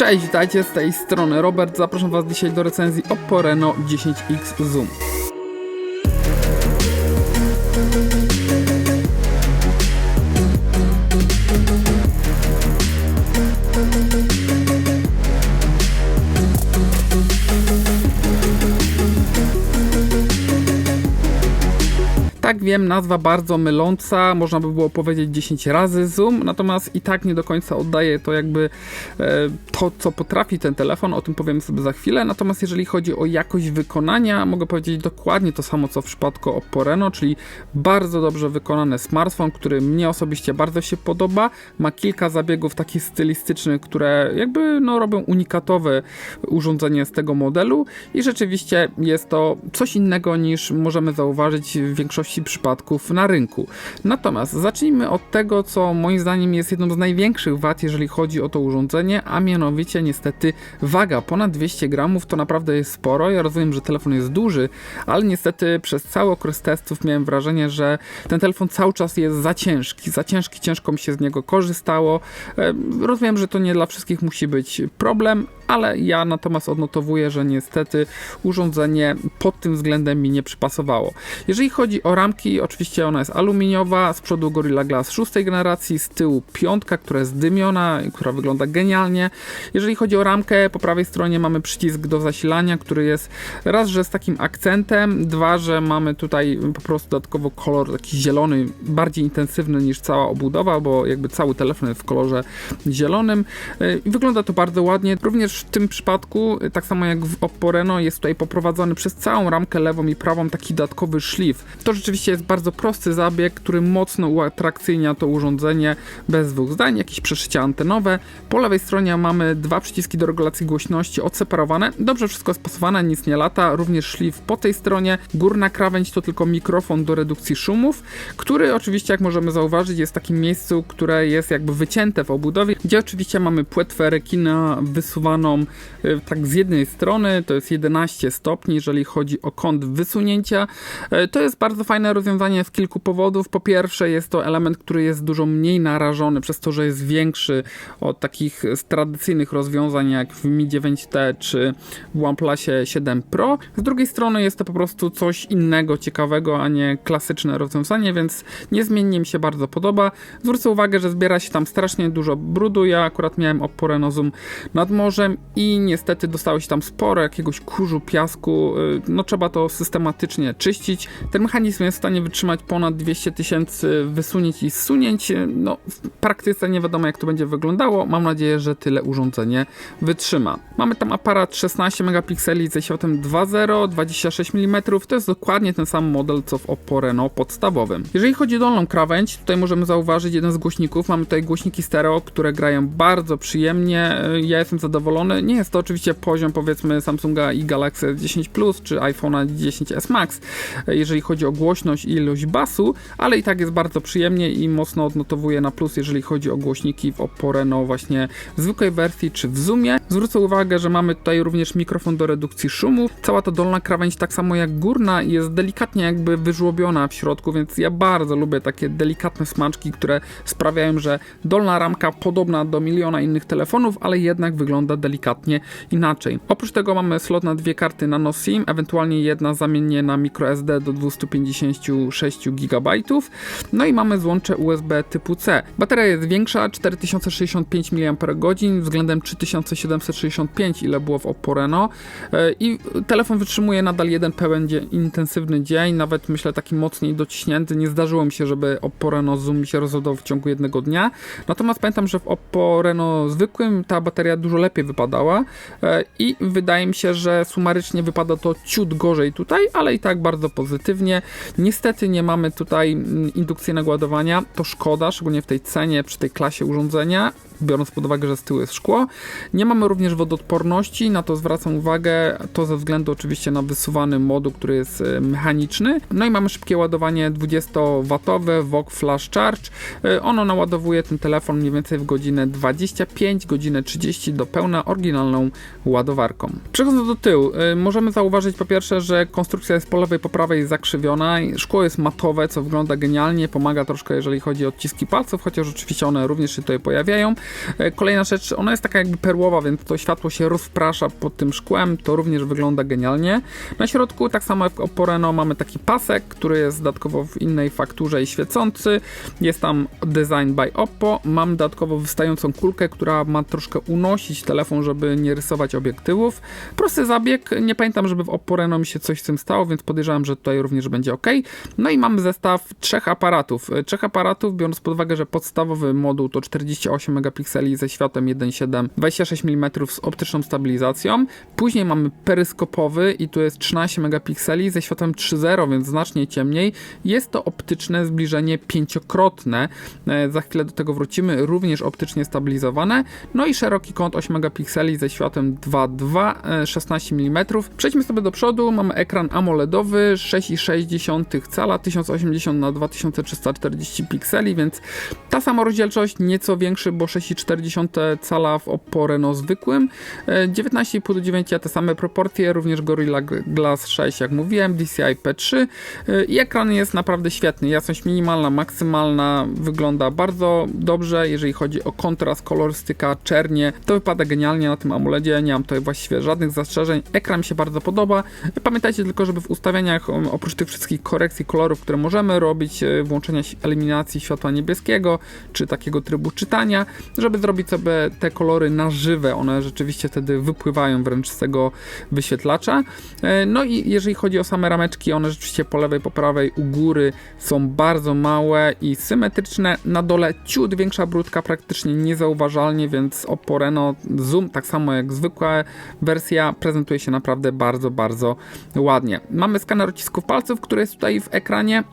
Cześć, witajcie z tej strony Robert. Zapraszam Was dzisiaj do recenzji Oppo Reno 10X Zoom. Tak wiem, nazwa bardzo myląca, można by było powiedzieć 10 razy zoom, natomiast i tak nie do końca oddaje to jakby e, to, co potrafi ten telefon, o tym powiem sobie za chwilę. Natomiast jeżeli chodzi o jakość wykonania, mogę powiedzieć dokładnie to samo, co w przypadku Oppo Reno, czyli bardzo dobrze wykonany smartfon, który mnie osobiście bardzo się podoba. Ma kilka zabiegów takich stylistycznych, które jakby no, robią unikatowe urządzenie z tego modelu i rzeczywiście jest to coś innego niż możemy zauważyć w większości przypadków na rynku. Natomiast zacznijmy od tego, co moim zdaniem jest jedną z największych wad, jeżeli chodzi o to urządzenie, a mianowicie niestety waga. Ponad 200 gramów to naprawdę jest sporo. Ja rozumiem, że telefon jest duży, ale niestety przez cały okres testów miałem wrażenie, że ten telefon cały czas jest za ciężki. Za ciężki, ciężko mi się z niego korzystało. E, Rozumiem, że to nie dla wszystkich musi być problem, ale ja natomiast odnotowuję, że niestety urządzenie pod tym względem mi nie przypasowało. Jeżeli chodzi o ramki, oczywiście ona jest aluminiowa, z przodu Gorilla Glass szóstej generacji, z tyłu piątka, która jest dymiona, która wygląda genialnie. Jeżeli chodzi o ramkę, po prawej stronie mamy przycisk do zasilania, który jest raz, że z takim akcentem, dwa, że mamy tutaj po prostu dodatkowo kolor taki zielony, bardziej intensywny niż cała obudowa, bo jakby cały telefon jest w kolorze zielonym i wygląda to bardzo ładnie. Również w tym przypadku, tak samo jak w Oppo Reno, jest tutaj poprowadzony przez całą ramkę lewą i prawą taki dodatkowy szlif. To rzeczywiście jest bardzo prosty zabieg, który mocno uatrakcyjnia to urządzenie bez dwóch zdań, jakieś przeszycia antenowe. Po lewej stronie mamy dwa przyciski do regulacji głośności odseparowane. Dobrze wszystko spasowane, nic nie lata. Również szlif po tej stronie. Górna krawędź to tylko mikrofon do redukcji szumów, który oczywiście, jak możemy zauważyć, jest w takim miejscu, które jest jakby wycięte w obudowie, gdzie oczywiście mamy płetwę rekina wysuwaną y, tak z jednej strony, to jest 11 stopni, jeżeli chodzi o kąt wysunięcia. Y, To jest bardzo fajne rozwiązanie z kilku powodów. Po pierwsze, jest to element, który jest dużo mniej narażony przez to, że jest większy od takich tradycyjnych rozwiązań jak w Mi 9T czy w OnePlusie 7 Pro. Z drugiej strony jest to po prostu coś innego, ciekawego, a nie klasyczne rozwiązanie, więc niezmiennie mi się bardzo podoba. Zwrócę uwagę, że zbiera się tam strasznie dużo brudu. Ja akurat miałem Oppo Reno Zoom nad morzem i niestety dostało się tam sporo jakiegoś kurzu, piasku. Y, No trzeba to systematycznie czyścić. Ten mechanizm jest w stanie wytrzymać ponad 200 tysięcy wysunięć i zsunięć. No w praktyce nie wiadomo jak to będzie wyglądało. Mam nadzieję, że tyle urządzenie wytrzyma. Mamy tam aparat 16 megapikseli ze światłem 2.0, 26 mm. To jest dokładnie ten sam model co w Oppo Reno podstawowym. Jeżeli chodzi o dolną krawędź, tutaj możemy zauważyć jeden z głośników. Mamy tutaj głośniki stereo, które grają bardzo przyjemnie. Ja jestem zadowolony. Nie jest to oczywiście poziom powiedzmy Samsunga i Galaxy S10 Plus czy iPhone'a 10s Max, jeżeli chodzi o głośność i ilość basu, ale i tak jest bardzo przyjemnie i mocno odnotowuje na plus, jeżeli chodzi o głośniki w Oppo Reno właśnie w zwykłej wersji czy w Zoomie. Zwrócę uwagę, że mamy tutaj również mikrofon do redukcji szumów. Cała ta dolna krawędź, tak samo jak górna, jest delikatnie jakby wyżłobiona w środku, więc ja bardzo lubię takie delikatne smaczki, które sprawiają, że dolna ramka podobna do miliona innych telefonów, ale jednak wygląda delikatnie inaczej. Oprócz tego mamy slot na dwie karty nano SIM, ewentualnie jedna zamiennie na microSD do 256 GB. No i mamy złącze USB typu C. Bateria jest większa, 4065 mAh względem 3765, ile było w Oppo Reno. I telefon wytrzymuje nadal jeden pełen dzień, intensywny dzień, nawet myślę taki mocniej dociśnięty. Nie zdarzyło mi się, żeby Oppo Reno Zoom się rozładował w ciągu jednego dnia. Natomiast pamiętam, że w Oppo Reno zwykłym ta bateria dużo lepiej wypadała. E, i wydaje mi się, że sumarycznie wypada to ciut gorzej tutaj, ale i tak bardzo pozytywnie. Niestety nie mamy tutaj mm, indukcyjnego ładowania, to szkoda, szczególnie w tej cenie, przy tej klasie urządzenia, biorąc pod uwagę, że z tyłu jest szkło. Nie mamy również wodoodporności, na to zwracam uwagę, to ze względu oczywiście na wysuwany moduł, który jest e, mechaniczny. No i mamy szybkie ładowanie 20W VOOC Flash Charge. E, Ono naładowuje ten telefon mniej więcej w godzinę 25, godzinę 30 do pełna oryginalną ładowarką. Przechodząc do tyłu, e, możemy zauważyć po pierwsze, że konstrukcja jest po lewej, po prawej zakrzywiona. Szkło jest matowe, co wygląda genialnie, pomaga troszkę jeżeli chodzi o odciski palców, chociaż oczywiście one również się tutaj pojawiają. E, Kolejna rzecz, ona jest taka jakby perłowa, więc to światło się rozprasza pod tym szkłem, to również wygląda genialnie. Na środku, tak samo jak w Oppo Reno, mamy taki pasek, który jest dodatkowo w innej fakturze i świecący. Jest tam Design by Oppo. Mam dodatkowo wystającą kulkę, która ma troszkę unosić telefon, żeby nie rysować obiektywów. Prosty zabieg, nie pamiętam, żeby w Oppo Reno mi się coś z tym stało, więc podejrzewam, że tutaj również będzie ok. No i mamy zestaw trzech aparatów. E, Trzech aparatów, biorąc pod uwagę, że podstawowy moduł to 48 megapikseli ze światłem 1.7, 26 mm z optyczną stabilizacją. Później mamy peryskopowy i tu jest 13 megapikseli ze światłem 3.0, więc znacznie ciemniej. Jest to optyczne zbliżenie pięciokrotne. E, Za chwilę do tego wrócimy, również optycznie stabilizowane. No i szeroki kąt 8 megapikseli ze światłem 2.2, e, 16 mm. Przejdźmy sobie do przodu, mamy ekran AMOLEDowy 6,6 cala, 1080 na 2340 pikseli, więc ta sama rozdzielczość, nieco większy, bo 6,4 cala w Oppo Reno zwykłym, e, 19,5 do 9 te same proporcje, również Gorilla Glass 6, jak mówiłem, DCI P3 e, i ekran jest naprawdę świetny, jasność minimalna, maksymalna, wygląda bardzo dobrze, jeżeli chodzi o kontrast, kolorystyka, czernie, to wypada genialnie na tym AMOLEDzie, nie mam tutaj właściwie żadnych zastrzeżeń, ekran mi się bardzo podoba, pamiętajcie tylko, żeby w ustawieniach, oprócz tych wszystkich korekcji kolorów, które możemy robić, e, włączenia eliminacji światła niebieskiego, czy takiego trybu czytania, żeby zrobić sobie te kolory na żywe, one rzeczywiście wtedy wypływają wręcz z tego wyświetlacza. E, No i jeżeli chodzi o same rameczki, one rzeczywiście po lewej, po prawej, u góry są bardzo małe i symetryczne. Na dole ciut większa brudka, praktycznie niezauważalnie, więc Oppo Reno Zoom, tak samo jak zwykła wersja, prezentuje się naprawdę bardzo, bardzo ładnie. Mamy skaner odcisków palców, który jest tutaj w ekranie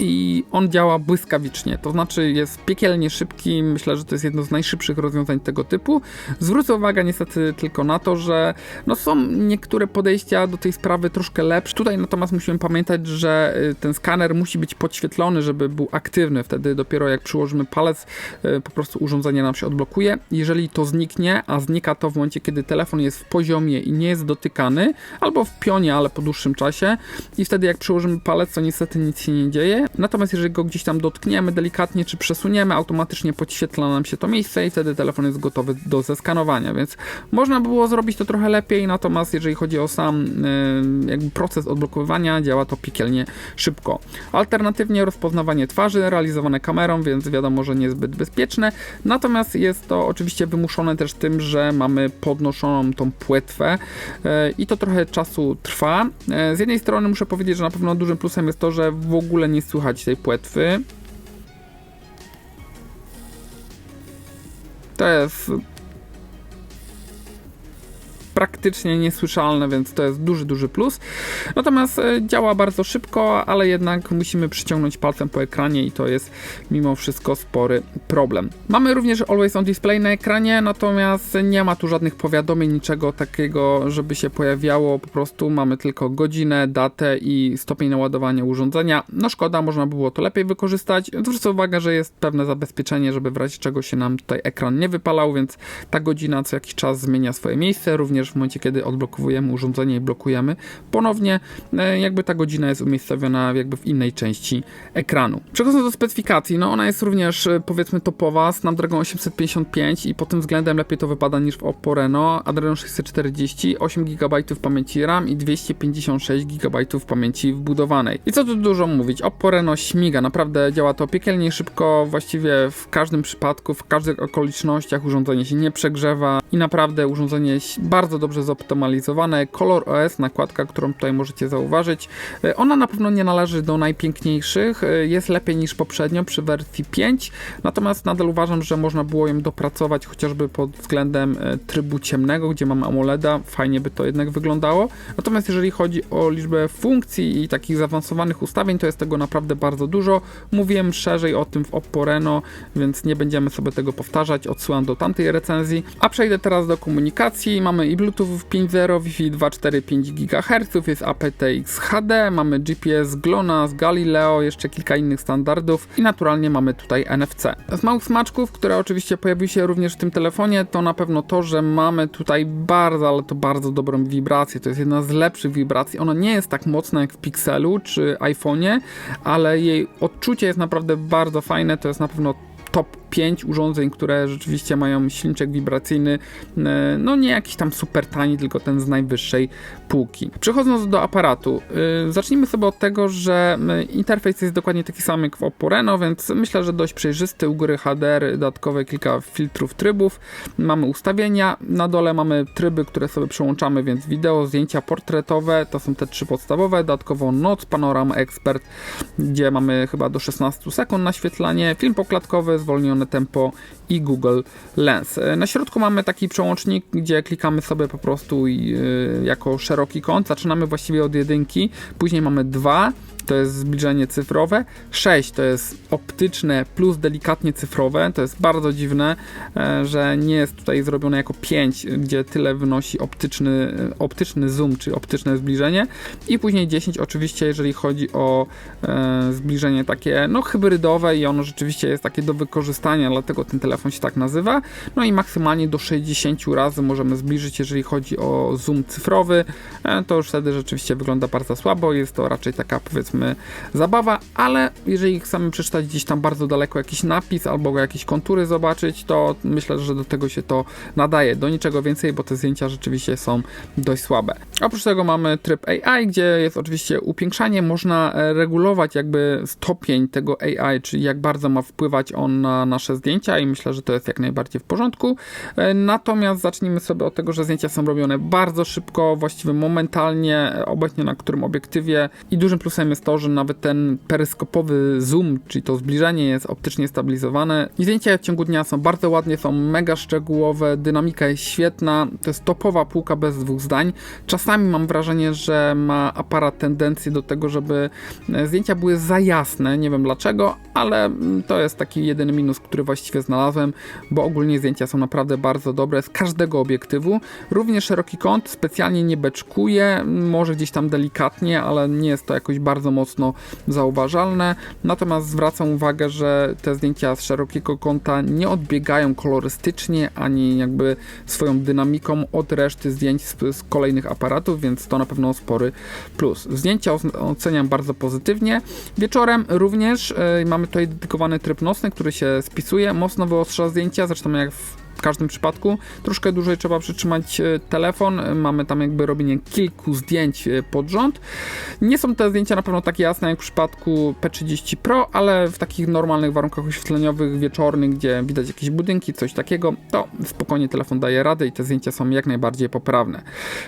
i on działa błyskawicznie, to znaczy jest piekielnie szybki, myślę, że to jest jedno z najszybszych rozwiązań tego typu. Zwrócę uwagę niestety tylko na to, że no są niektóre podejścia do tej sprawy troszkę lepsze. Tutaj natomiast musimy pamiętać, że y, ten skaner musi być podświetlony, żeby był aktywny, wtedy dopiero jak przyłożymy palec, y, po prostu urządzenie nam się odblokuje. Jeżeli to zniknie, a znika to w momencie, kiedy telefon jest w poziomie i nie jest dotykany, albo w pionie, ale po dłuższym czasie i wtedy jak przyłożymy palec, to niestety nic się nie dzieje. Natomiast jeżeli go gdzieś tam dotkniemy delikatnie czy przesuniemy, automatycznie podświetla nam się to miejsce i wtedy telefon jest gotowy do zeskanowania, więc można by było zrobić to trochę lepiej, natomiast jeżeli chodzi o sam y, jakby proces odblokowywania, działa to piekielnie szybko. Alternatywnie rozpoznawanie twarzy realizowane kamerą, więc wiadomo, że niezbyt bezpieczne, natomiast jest to oczywiście wymuszone też tym, że mamy podnoszoną tą płetwę y, i to trochę czasu trwa. Y, Z jednej strony muszę powiedzieć, że na pewno dużym plusem jest to, że w ogóle nie słychać tej płetwy. To jest praktycznie niesłyszalne, więc to jest duży, duży plus. Natomiast e, działa bardzo szybko, ale jednak musimy przyciągnąć palcem po ekranie i to jest mimo wszystko spory problem. Mamy również Always On Display na ekranie, natomiast nie ma tu żadnych powiadomień, niczego takiego, żeby się pojawiało. Po prostu mamy tylko godzinę, datę i stopień naładowania urządzenia. No szkoda, można by było to lepiej wykorzystać. Zwrócę uwagę, że jest pewne zabezpieczenie, żeby w razie czego się nam tutaj ekran nie wypalał, więc ta godzina co jakiś czas zmienia swoje miejsce, również w momencie, kiedy odblokowujemy urządzenie i blokujemy ponownie, e, jakby ta godzina jest umiejscowiona jakby w innej części ekranu. Przechodząc do specyfikacji, no ona jest również e, powiedzmy topowa, Snapdragon 855 i pod tym względem lepiej to wypada niż w Oppo Reno, Adreno 640, 8 GB pamięci RAM i 256 GB pamięci wbudowanej. I co tu dużo mówić, Oppo Reno śmiga, naprawdę działa to piekielnie szybko, właściwie w każdym przypadku, w każdych okolicznościach urządzenie się nie przegrzewa i naprawdę urządzenie jest bardzo dobrze zoptymalizowane. Color OS, nakładka, którą tutaj możecie zauważyć, e, ona na pewno nie należy do najpiękniejszych, e, jest lepiej niż poprzednio przy wersji 5, natomiast nadal uważam, że można było ją dopracować chociażby pod względem e, trybu ciemnego, gdzie mamy AMOLEDa, fajnie by to jednak wyglądało. Natomiast jeżeli chodzi o liczbę funkcji i takich zaawansowanych ustawień, to jest tego naprawdę bardzo dużo. Mówiłem szerzej o tym w Oppo Reno, więc nie będziemy sobie tego powtarzać, odsyłam do tamtej recenzji. A przejdę teraz do komunikacji. Mamy i Bluetooth 5.0, Wi-Fi 2.4.5 GHz, jest aptX HD, mamy GPS GLONASS, Galileo, jeszcze kilka innych standardów i naturalnie mamy tutaj NFC. Z małych smaczków, które oczywiście pojawiły się również w tym telefonie, to na pewno to, że mamy tutaj bardzo, ale to bardzo dobrą wibrację. To jest jedna z lepszych wibracji. Ona nie jest tak mocna jak w Pixelu czy iPhone'ie, ale jej odczucie jest naprawdę bardzo fajne. To jest na pewno top pięć urządzeń, które rzeczywiście mają silniczek wibracyjny, e, no nie jakiś tam super tani, tylko ten z najwyższej półki. Przechodząc do aparatu, yy, zacznijmy sobie od tego, że y, interfejs jest dokładnie taki sam jak w Oppo Reno, więc myślę, że dość przejrzysty, u góry HDR, dodatkowe kilka filtrów trybów, mamy ustawienia, na dole mamy tryby, które sobie przełączamy, więc wideo, zdjęcia portretowe, to są te trzy podstawowe, dodatkowo noc, panorama, expert, gdzie mamy chyba do 16 sekund naświetlanie, film poklatkowy, na tempo i Google Lens. E, na środku mamy taki przełącznik, gdzie klikamy sobie po prostu y, jako szeroki kąt. Zaczynamy właściwie od jedynki, później mamy dwa, to jest zbliżenie cyfrowe, 6 to jest optyczne plus delikatnie cyfrowe, to jest bardzo dziwne, e, że nie jest tutaj zrobione jako 5, gdzie tyle wynosi optyczny, optyczny zoom, czy optyczne zbliżenie i później 10 oczywiście, jeżeli chodzi o e, zbliżenie takie no hybrydowe i ono rzeczywiście jest takie do wykorzystania, dlatego ten telefon się tak nazywa, no i maksymalnie do 60 razy możemy zbliżyć, jeżeli chodzi o zoom cyfrowy, e, to już wtedy rzeczywiście wygląda bardzo słabo, jest to raczej taka powiedzmy powiedzmy zabawa, ale jeżeli chcemy przeczytać gdzieś tam bardzo daleko jakiś napis albo jakieś kontury zobaczyć, to myślę, że do tego się to nadaje. Do niczego więcej, bo te zdjęcia rzeczywiście są dość słabe. Oprócz tego mamy tryb AI, gdzie jest oczywiście upiększanie, można e, regulować jakby stopień tego AI, czyli jak bardzo ma wpływać on na nasze zdjęcia i myślę, że to jest jak najbardziej w porządku. E, natomiast zacznijmy sobie od tego, że zdjęcia są robione bardzo szybko, właściwie momentalnie, obecnie na którym obiektywie i dużym plusem jest to, że nawet ten peryskopowy zoom, czyli to zbliżenie jest optycznie stabilizowane. I zdjęcia w ciągu dnia są bardzo ładnie, są mega szczegółowe, dynamika jest świetna, to jest topowa półka bez dwóch zdań. Czasami mam wrażenie, że ma aparat tendencję do tego, żeby e, zdjęcia były za jasne, nie wiem dlaczego, ale mm, to jest taki jedyny minus, który właściwie znalazłem, bo ogólnie zdjęcia są naprawdę bardzo dobre z każdego obiektywu. Również szeroki kąt specjalnie nie beczkuje, może gdzieś tam delikatnie, ale nie jest to jakoś bardzo mocno zauważalne. Natomiast zwracam uwagę, że te zdjęcia z szerokiego kąta nie odbiegają kolorystycznie ani jakby swoją dynamiką od reszty zdjęć z, z kolejnych aparatów, więc to na pewno spory plus. Zdjęcia oceniam bardzo pozytywnie. Wieczorem również yy, mamy tutaj dedykowany tryb nocny, który się spisuje, mocno wyostrza zdjęcia, zresztą jak w w każdym przypadku. Troszkę dłużej trzeba przytrzymać e, telefon. Mamy tam jakby robienie kilku zdjęć e, pod rząd. Nie są te zdjęcia na pewno takie jasne jak w przypadku P30 Pro, ale w takich normalnych warunkach oświetleniowych, wieczornych, gdzie widać jakieś budynki, coś takiego, to spokojnie telefon daje radę i te zdjęcia są jak najbardziej poprawne.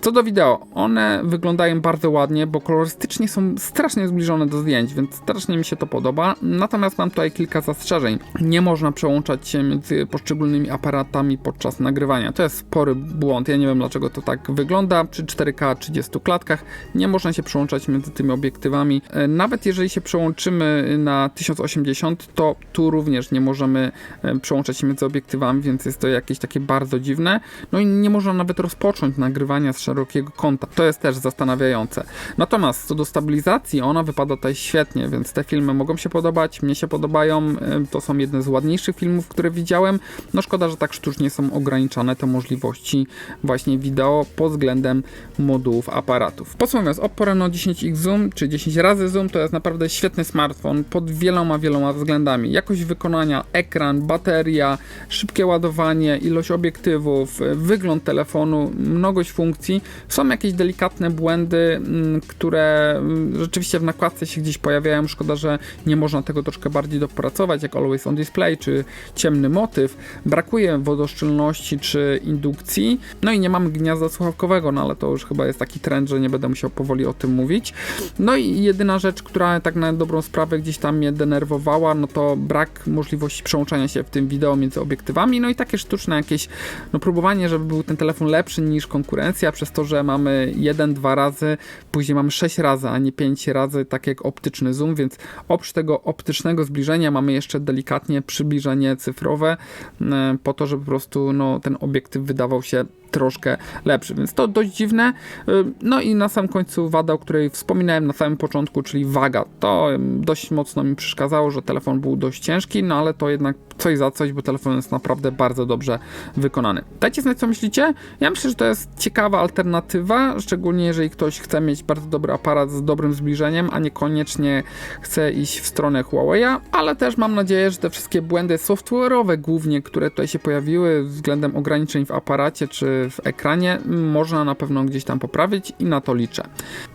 Co do wideo, one wyglądają bardzo ładnie, bo kolorystycznie są strasznie zbliżone do zdjęć, więc strasznie mi się to podoba. Natomiast mam tutaj kilka zastrzeżeń. Nie można przełączać się między poszczególnymi aparatami podczas nagrywania. To jest spory błąd. Ja nie wiem dlaczego to tak wygląda. Przy 4K 30 klatkach nie można się przełączać między tymi obiektywami. E, nawet jeżeli się przełączymy na 1080, to tu również nie możemy e, przełączać się między obiektywami, więc jest to jakieś takie bardzo dziwne. No i nie można nawet rozpocząć nagrywania z szerokiego kąta. To jest też zastanawiające. Natomiast co do stabilizacji, ona wypada tutaj świetnie, więc te filmy mogą się podobać, mnie się podobają. E, to są jedne z ładniejszych filmów, które widziałem. No szkoda, że tak sztucznie są ograniczane te możliwości właśnie wideo pod względem modułów aparatów. Podsumowując, Oppo Reno 10X Zoom czy 10 razy Zoom to jest naprawdę świetny smartfon pod wieloma, wieloma względami. Jakość wykonania, ekran, bateria, szybkie ładowanie, ilość obiektywów, wygląd telefonu, mnogość funkcji. Są jakieś delikatne błędy, mm, które mm, rzeczywiście w nakładce się gdzieś pojawiają. Szkoda, że nie można tego troszkę bardziej dopracować, jak Always on Display czy ciemny motyw. Brakuje wodoszczelności czy indukcji. No i nie mamy gniazda słuchawkowego, no ale to już chyba jest taki trend, że nie będę musiał powoli o tym mówić. No i jedyna rzecz, która tak na dobrą sprawę gdzieś tam mnie denerwowała, no to brak możliwości przełączania się w tym wideo między obiektywami, no i takie sztuczne jakieś, no próbowanie, żeby był ten telefon lepszy niż konkurencja, przez to, że mamy jeden, dwa razy, później mamy sześć razy, a nie pięć razy, tak jak optyczny zoom, więc oprócz tego optycznego zbliżenia mamy jeszcze delikatnie przybliżenie cyfrowe, e, po to, żeby po prostu no, ten obiektyw wydawał się troszkę lepszy, więc to dość dziwne. Y, No i na samym końcu wada, o której wspominałem na samym początku, czyli waga. To dość mocno mi przeszkadzało, że telefon był dość ciężki, no ale to jednak coś za coś, bo telefon jest naprawdę bardzo dobrze wykonany. Dajcie znać, co myślicie. Ja myślę, że to jest ciekawa alternatywa, szczególnie jeżeli ktoś chce mieć bardzo dobry aparat z dobrym zbliżeniem, a niekoniecznie chce iść w stronę Huawei'a, ale też mam nadzieję, że te wszystkie błędy software'owe głównie, które tutaj się pojawiły względem ograniczeń w aparacie czy w ekranie, można na pewno gdzieś tam poprawić i na to liczę.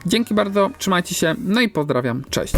Dzięki bardzo, trzymajcie się, no i pozdrawiam, cześć.